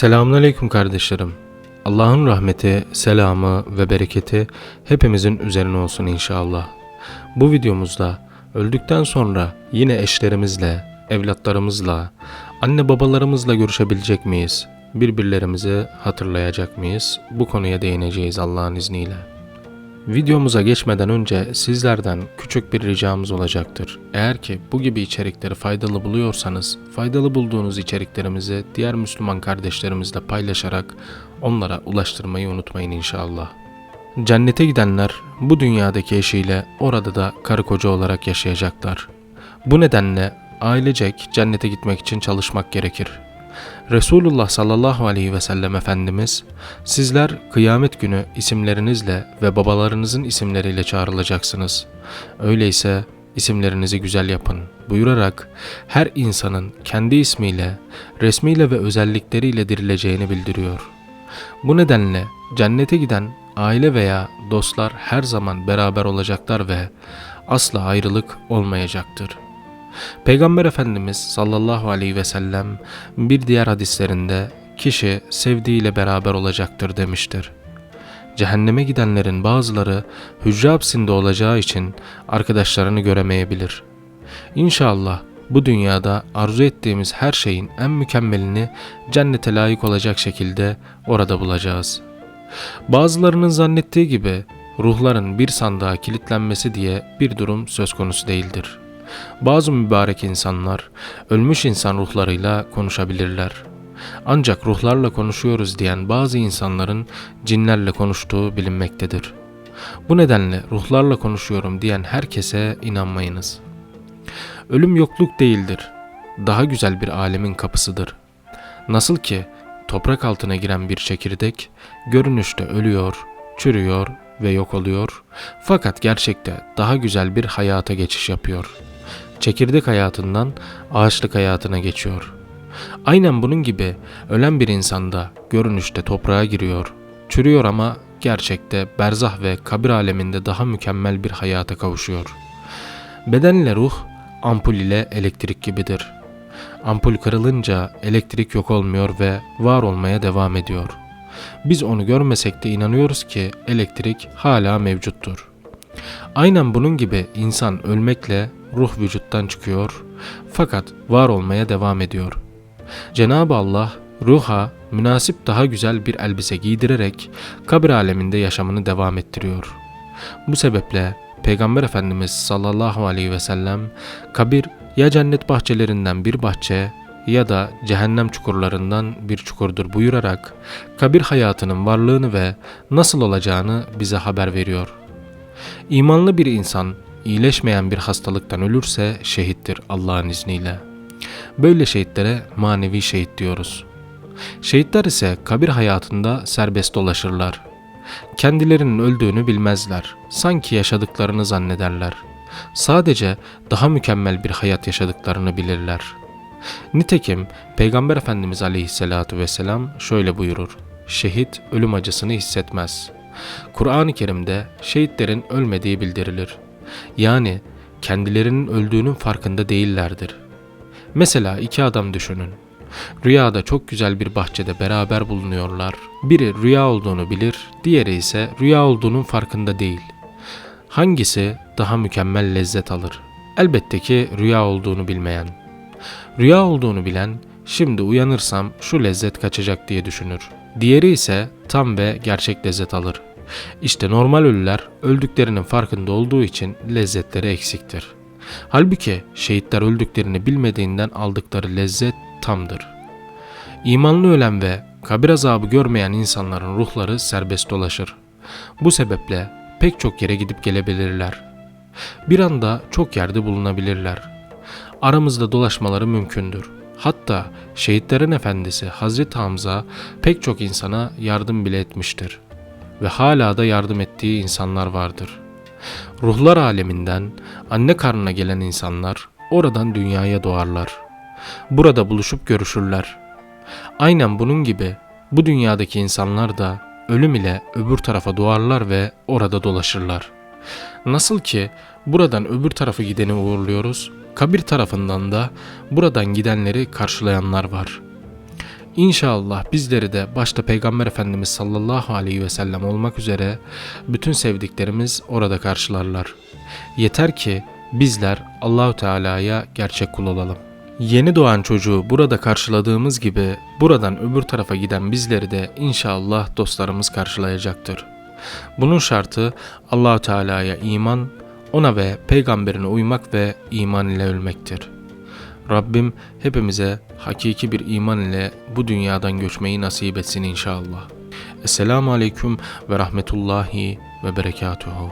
Selamünaleyküm kardeşlerim. Allah'ın rahmeti, selamı ve bereketi hepimizin üzerine olsun inşallah. Bu videomuzda öldükten sonra yine eşlerimizle, evlatlarımızla, anne babalarımızla görüşebilecek miyiz? Birbirlerimizi hatırlayacak mıyız? Bu konuya değineceğiz Allah'ın izniyle. Videomuza geçmeden önce sizlerden küçük bir ricamız olacaktır. Eğer ki bu gibi içerikleri faydalı buluyorsanız, faydalı bulduğunuz içeriklerimizi diğer Müslüman kardeşlerimizle paylaşarak onlara ulaştırmayı unutmayın inşallah. Cennete gidenler bu dünyadaki eşiyle orada da karı koca olarak yaşayacaklar. Bu nedenle ailecek cennete gitmek için çalışmak gerekir. Resulullah sallallahu aleyhi ve sellem Efendimiz, sizler kıyamet günü isimlerinizle ve babalarınızın isimleriyle çağrılacaksınız. Öyleyse isimlerinizi güzel yapın buyurarak her insanın kendi ismiyle, resmiyle ve özellikleriyle dirileceğini bildiriyor. Bu nedenle cennete giden aile veya dostlar her zaman beraber olacaklar ve asla ayrılık olmayacaktır. Peygamber Efendimiz sallallahu aleyhi ve sellem bir diğer hadislerinde kişi sevdiğiyle beraber olacaktır demiştir. Cehenneme gidenlerin bazıları hücre hapsinde olacağı için arkadaşlarını göremeyebilir. İnşallah bu dünyada arzu ettiğimiz her şeyin en mükemmelini cennete layık olacak şekilde orada bulacağız. Bazılarının zannettiği gibi ruhların bir sandığa kilitlenmesi diye bir durum söz konusu değildir. Bazı mübarek insanlar ölmüş insan ruhlarıyla konuşabilirler. Ancak ruhlarla konuşuyoruz diyen bazı insanların cinlerle konuştuğu bilinmektedir. Bu nedenle ruhlarla konuşuyorum diyen herkese inanmayınız. Ölüm yokluk değildir. Daha güzel bir alemin kapısıdır. Nasıl ki toprak altına giren bir çekirdek görünüşte ölüyor, çürüyor ve yok oluyor fakat gerçekte daha güzel bir hayata geçiş yapıyor. Çekirdek hayatından ağaçlık hayatına geçiyor. Aynen bunun gibi ölen bir insanda görünüşte toprağa giriyor, çürüyor ama gerçekte berzah ve kabir aleminde daha mükemmel bir hayata kavuşuyor. Bedenle ruh ampul ile elektrik gibidir. Ampul kırılınca elektrik yok olmuyor ve var olmaya devam ediyor. Biz onu görmesek de inanıyoruz ki elektrik hala mevcuttur. Aynen bunun gibi insan ölmekle ruh vücuttan çıkıyor fakat var olmaya devam ediyor. Cenab-ı Allah ruha münasip daha güzel bir elbise giydirerek kabir aleminde yaşamını devam ettiriyor. Bu sebeple Peygamber Efendimiz sallallahu aleyhi ve sellem kabir ya cennet bahçelerinden bir bahçe ya da cehennem çukurlarından bir çukurdur buyurarak kabir hayatının varlığını ve nasıl olacağını bize haber veriyor. İmanlı bir insan iyileşmeyen bir hastalıktan ölürse şehittir Allah'ın izniyle. Böyle şehitlere manevi şehit diyoruz. Şehitler ise kabir hayatında serbest dolaşırlar. Kendilerinin öldüğünü bilmezler. Sanki yaşadıklarını zannederler. Sadece daha mükemmel bir hayat yaşadıklarını bilirler. Nitekim Peygamber Efendimiz Aleyhisselatü Vesselam şöyle buyurur. Şehit ölüm acısını hissetmez. Kur'an-ı Kerim'de şehitlerin ölmediği bildirilir. Yani kendilerinin öldüğünün farkında değillerdir. Mesela iki adam düşünün. Rüyada çok güzel bir bahçede beraber bulunuyorlar. Biri rüya olduğunu bilir, diğeri ise rüya olduğunun farkında değil. Hangisi daha mükemmel lezzet alır? Elbette ki rüya olduğunu bilmeyen. Rüya olduğunu bilen, şimdi uyanırsam şu lezzet kaçacak diye düşünür. Diğeri ise tam ve gerçek lezzet alır. İşte normal ölüler öldüklerinin farkında olduğu için lezzetleri eksiktir. Halbuki şehitler öldüklerini bilmediğinden aldıkları lezzet tamdır. İmanlı ölen ve kabir azabı görmeyen insanların ruhları serbest dolaşır. Bu sebeple pek çok yere gidip gelebilirler. Bir anda çok yerde bulunabilirler. Aramızda dolaşmaları mümkündür. Hatta şehitlerin efendisi Hazreti Hamza pek çok insana yardım bile etmiştir ve hala da yardım ettiği insanlar vardır. Ruhlar aleminden anne karnına gelen insanlar oradan dünyaya doğarlar. Burada buluşup görüşürler. Aynen bunun gibi bu dünyadaki insanlar da ölüm ile öbür tarafa doğarlar ve orada dolaşırlar. Nasıl ki buradan öbür tarafı gideni uğurluyoruz, kabir tarafından da buradan gidenleri karşılayanlar var. İnşallah bizleri de başta Peygamber Efendimiz sallallahu aleyhi ve sellem olmak üzere bütün sevdiklerimiz orada karşılarlar. Yeter ki bizler Allahu Teala'ya gerçek kul olalım. Yeni doğan çocuğu burada karşıladığımız gibi buradan öbür tarafa giden bizleri de inşallah dostlarımız karşılayacaktır. Bunun şartı Allahu Teala'ya iman, ona ve peygamberine uymak ve iman ile ölmektir. Rabbim hepimize hakiki bir iman ile bu dünyadan göçmeyi nasip etsin inşallah. Esselamu Aleyküm ve Rahmetullahi ve Berekatuhu.